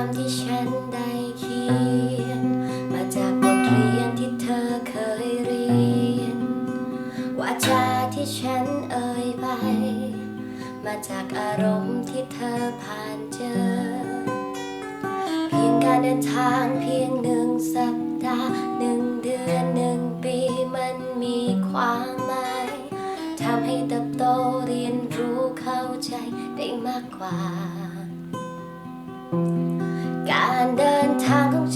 ความที่ฉันได้เขียน มาจากบทเรียนที่เธอเคยเรียนวาจาที่ฉันเอ่ยไป มาจากอารมณ์ที่เธอผ่านเจอ เพียงการเดินทางเพียงหนึ่งสัปดาห์หนึ่งเดือนหนึ่งปีมันมีความหมายทำให้เติบโตเรียนรู้เข้าใจได้มากกว่า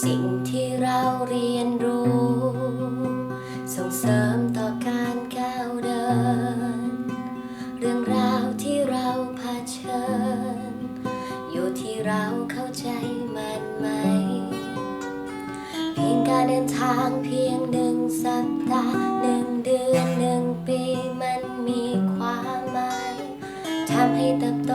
สิ่งที่เราเรียนรู้ ส่งเสริมต่อการก้าวเดิน เรื่องราวที่เราเผชิญ อยู่ที่เราเข้าใจมันไหม เพียงการเดินทางเพียงหนึ่งสัปดาห์หนึ่งเดือนหนึ่งปีมันมีความหมายทำให้เติบโต